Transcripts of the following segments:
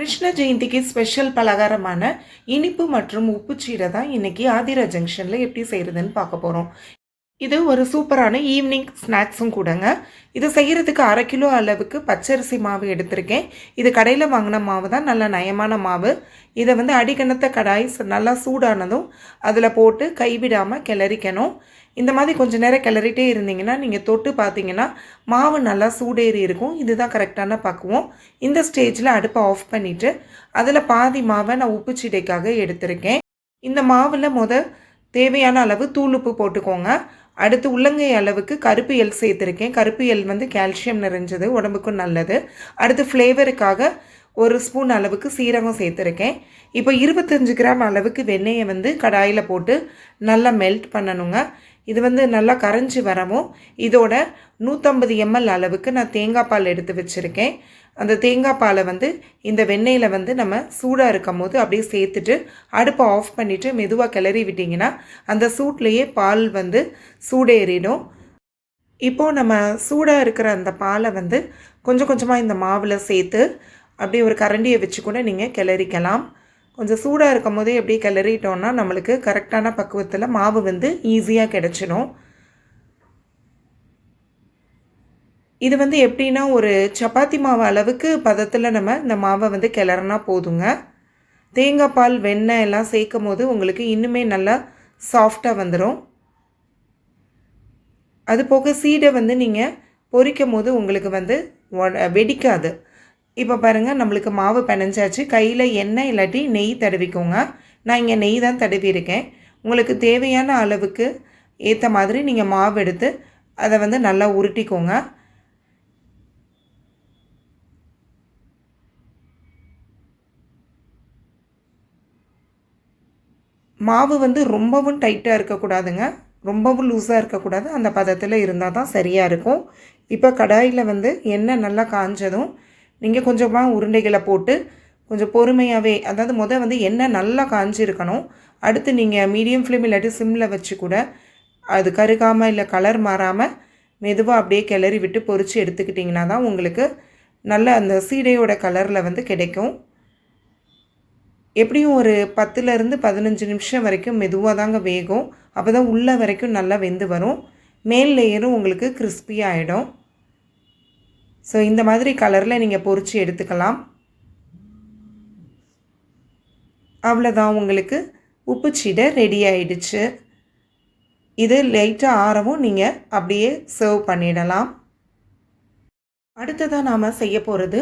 Krishna ஜெயந்திக்கு special பலகாரமான இனிப்பு மற்றும் உப்பு சீரை தான் இன்னைக்கு ஆதிரா ஜங்ஷனில் எப்படி செய்கிறதுன்னு பார்க்க போகிறோம் இது ஒரு சூப்பரான ஈவினிங் ஸ்நாக்ஸும் கூடங்க. இது செய்கிறதுக்கு அரை கிலோ அளவுக்கு பச்சரிசி மாவு எடுத்திருக்கேன். இது கடையில் வாங்கின மாவு தான் நல்ல நயமான மாவு. இதை வந்து அடிக்கணத்த கடாய் நல்லா சூடானதும் அதில் போட்டு கைவிடாமல் கிளறிக்கணும். இந்த மாதிரி கொஞ்ச நேரம் கிளறிட்டே இருந்தீங்கன்னா நீங்கள் தொட்டு பார்த்தீங்கன்னா மாவு நல்லா சூடேறி இருக்கும். இதுதான் கரெக்டான பக்குவம். இந்த ஸ்டேஜில் அடுப்பை ஆஃப் பண்ணிவிட்டு அதில் பாதி மாவை நான் உப்பு சீடைக்காக எடுத்திருக்கேன். இந்த மாவில் முத தேவையான அளவு தூளுப்பு போட்டுக்கோங்க. அடுத்து உள்ளங்கை அளவுக்கு கருப்பு எல் சேர்த்துருக்கேன். கருப்பு எல் வந்து கால்சியம் நிறைஞ்சது உடம்புக்கும் நல்லது. அடுத்து ஃப்ளேவருக்காக ஒரு ஸ்பூன் அளவுக்கு சீரகம் சேர்த்துருக்கேன். இப்போ இருபத்தஞ்சு கிராம் அளவுக்கு வெண்ணெயை வந்து கடாயில் போட்டு நல்லா மெல்ட் பண்ணணுங்க. இது வந்து நல்லா கரைஞ்சி வரவும் இதோட நூற்றம்பது எம்எல் அளவுக்கு நான் தேங்காய் பால் எடுத்து வச்சுருக்கேன். அந்த தேங்காய் பாலை வந்து இந்த வெண்ணெயில் வந்து நம்ம சூடாக இருக்கும் போது அப்படியே சேர்த்துட்டு அடுப்பை ஆஃப் பண்ணிவிட்டு மெதுவாக கிளறி விட்டிங்கன்னா அந்த சூட்லேயே பால் வந்து சூடேறிடும். இப்போது நம்ம சூடாக இருக்கிற அந்த பாலை வந்து கொஞ்சம் கொஞ்சமாக இந்த மாவில் சேர்த்து அப்படியே ஒரு கரண்டியை வச்சு கூட நீங்கள் கிளறிக்கலாம். கொஞ்சம் சூடாக இருக்கும் போதே எப்படி கிளறிட்டோன்னா நம்மளுக்கு கரெக்டான பக்குவத்தில் மாவு வந்து ஈஸியாக கிடச்சிடும். இது வந்து எப்படின்னா ஒரு சப்பாத்தி மாவு அளவுக்கு பதத்தில் நம்ம இந்த மாவை வந்து கிளறினா போதுங்க. தேங்காய் பால் வெண்ணெய் எல்லாம் சேர்க்கும் போது உங்களுக்கு இன்னுமே நல்லா சாஃப்டாக வந்துடும் அது போக சீடை வந்து நீங்கள் பொரிக்கும் போது உங்களுக்கு வந்து வெடிக்காது. இப்போ பாருங்கள் நம்மளுக்கு மாவு பிணைஞ்சாச்சு. கையில் எண்ணெய் இல்லாட்டி நெய் தடவிக்கோங்க. நான் இங்கே நெய் தான் தடவியிருக்கேன். உங்களுக்கு தேவையான அளவுக்கு ஏற்ற மாதிரி நீங்கள் மாவு எடுத்து அதை வந்து நல்லா உருட்டிக்கோங்க. மாவு வந்து ரொம்பவும் டைட்டாக இருக்கக்கூடாதுங்க. ரொம்பவும் லூஸாக இருக்கக்கூடாது. அந்த பதத்தில் இருந்தால் தான் சரியாக இருக்கும். இப்போ கடாயில் வந்து எண்ணெய் நல்லா காஞ்சதும் நீங்கள் கொஞ்சமாக உருண்டைகளை போட்டு கொஞ்சம் பொறுமையாகவே அதாவது முதல் வந்து எண்ணெய் நல்லா காஞ்சிருக்கணும். அடுத்து நீங்கள் மீடியம் ஃப்ளேம் இல்லாட்டி சிம்மில் வச்சு கூட அது கருகாமல் இல்லை கலர் மாறாமல் மெதுவாக அப்படியே கிளறி விட்டு பொறிச்சு எடுத்துக்கிட்டிங்கன்னா தான் உங்களுக்கு நல்ல அந்த சீடையோட கலரில் வந்து கிடைக்கும். எப்படியும் ஒரு பத்துலேருந்து பதினஞ்சு நிமிஷம் வரைக்கும் மெதுவாக தாங்க வேகும். அப்போ தான் உள்ள வரைக்கும் நல்லா வெந்து வரும். மேல் லேயரும் உங்களுக்கு crispy ஆகிடும் ஸோ இந்த மாதிரி கலரில் நீங்கள் பொரித்து எடுத்துக்கலாம். அவ்வளோதான் உங்களுக்கு உப்புச்சீடை ரெடி ஆயிடுச்சு. இது லைட்டாக ஆறவும் நீங்கள் அப்படியே சர்வ் பண்ணிடலாம். அடுத்ததாக நாம் செய்ய போகிறது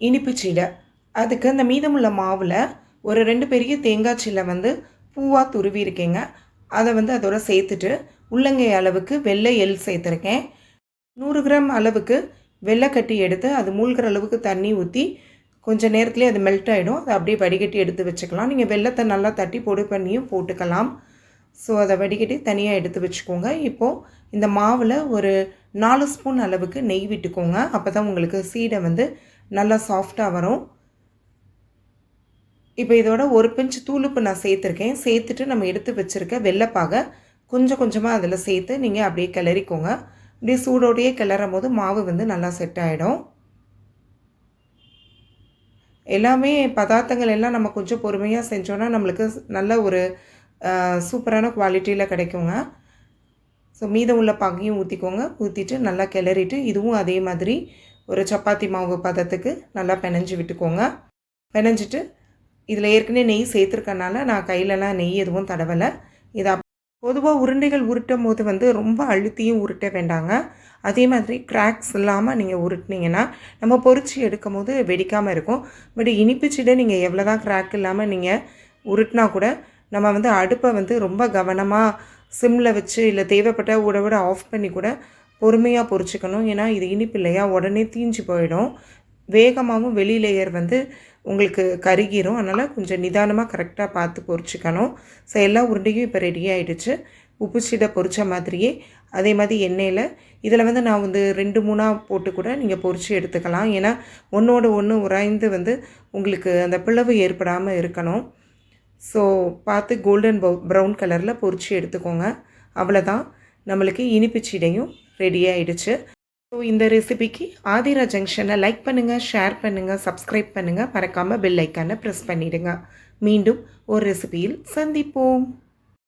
இனிப்பு சீடை. அதுக்கு அந்த மீதமுள்ள மாவில் ஒரு ரெண்டு பெரிய தேங்காய் சீலை வந்து பூவாக துருவி இருக்கேங்க. அதை வந்து அதோட சேர்த்துட்டு உள்ளங்கை அளவுக்கு வெள்ளை எள் சேர்த்துருக்கேன். நூறு கிராம் அளவுக்கு வெள்ளை கட்டி எடுத்து அது மூழ்கிற அளவுக்கு தண்ணி ஊற்றி கொஞ்சம் நேரத்துலேயே அது மெல்ட் ஆகிடும் அதை அப்படியே வடிகட்டி எடுத்து வச்சுக்கலாம். நீங்கள் வெள்ளத்தை நல்லா தட்டி பொடி பண்ணியும் போட்டுக்கலாம். ஸோ அதை வடிகட்டி தனியாக எடுத்து வச்சுக்கோங்க. இப்போது இந்த மாவில் ஒரு நாலு ஸ்பூன் அளவுக்கு நெய் விட்டுக்கோங்க. அப்போ தான் உங்களுக்கு சீடை வந்து நல்லா சாஃப்டாக வரும். இப்போ இதோட ஒரு பிஞ்சு தூளுப்பு நான் சேர்த்துருக்கேன். சேர்த்துட்டு நம்ம எடுத்து வச்சுருக்க வெள்ளைப்பாக கொஞ்சம் கொஞ்சமாக அதில் சேர்த்து நீங்கள் அப்படியே கிளறிக்கோங்க. இப்படி சூடோடையே கிளறும் போது மாவு வந்து நல்லா செட் ஆகிடும் எல்லாமே பதார்த்தங்கள் எல்லாம் நம்ம கொஞ்சம் பொறுமையாக செஞ்சோன்னா நம்மளுக்கு நல்ல ஒரு சூப்பரான குவாலிட்டியில் கிடைக்குங்க. ஸோ மீதம் உள்ள பகையும் ஊற்றிக்கோங்க ஊற்றிட்டு நல்லா கிளறிட்டு இதுவும் அதே மாதிரி ஒரு சப்பாத்தி மாவு பதத்துக்கு நல்லா பிணைஞ்சு விட்டுக்கோங்க. பெனஞ்சிட்டு இதில் ஏற்கனவே நெய் சேர்த்துருக்கனால நான் கையிலலாம் நெய் எதுவும் தடவலை. இதை பொதுவாக உருண்டைகள் உருட்டும் போது வந்து ரொம்ப அழுத்தியும் உருட்ட வேண்டாங்க. அதே மாதிரி கிராக்ஸ் இல்லாமல் நீங்கள் உருட்டினீங்கன்னா நம்ம பொறிச்சு எடுக்கும் போது வெடிக்காமல் இருக்கும். பட் இனிப்பு சீடை நீங்கள் எவ்வளோ தான் கிராக் இல்லாமல் நீங்கள் உருட்டினா கூட நம்ம வந்து அடுப்பை வந்து ரொம்ப கவனமாக சிம்மில் வச்சு இல்லை தேவைப்பட்ட விட விட ஆஃப் பண்ணி கூட பொறுமையாக பொறிச்சிக்கணும். ஏன்னா இது இனிப்பு இல்லையா? உடனே தீஞ்சு போயிடும். வேகமாகவும் வெளி லேயர் வந்து உங்களுக்கு கருகிரும். அதனால் கொஞ்சம் நிதானமாக கரெக்டாக பார்த்து பொரிச்சிக்கணும் ஸோ எல்லா உருண்டையும் இப்போ ரெடி ஆகிடுச்சு உப்பு சீடை பொரிச்ச மாதிரியே அதே மாதிரி எண்ணெயில். இதில் வந்து நான் வந்து ரெண்டு மூணாக போட்டு கூட நீங்கள் பொரிச்சு எடுத்துக்கலாம். ஏன்னா ஒன்றோட ஒன்று உராய்ந்து வந்து உங்களுக்கு அந்த பிளவு ஏற்படாமல் இருக்கணும். ஸோ பார்த்து கோல்டன் ப்ரௌன் கலரில் பொரிச்சு எடுத்துக்கோங்க. அவ்வளோதான் நம்மளுக்கு இனிப்பு சீடையும் ரெடி ஆகிடுச்சு ஸோ இந்த ரெசிபிக்கு ஆதிரா ஜங்ஷனை லைக் பண்ணுங்கள் ஷேர் பண்ணுங்கள் சப்ஸ்கிரைப் பண்ணுங்கள் மறக்காமல் பெல் ஐக்கானை ப்ரெஸ் பண்ணிவிடுங்க மீண்டும் ஒரு ரெசிபியில் சந்திப்போம்.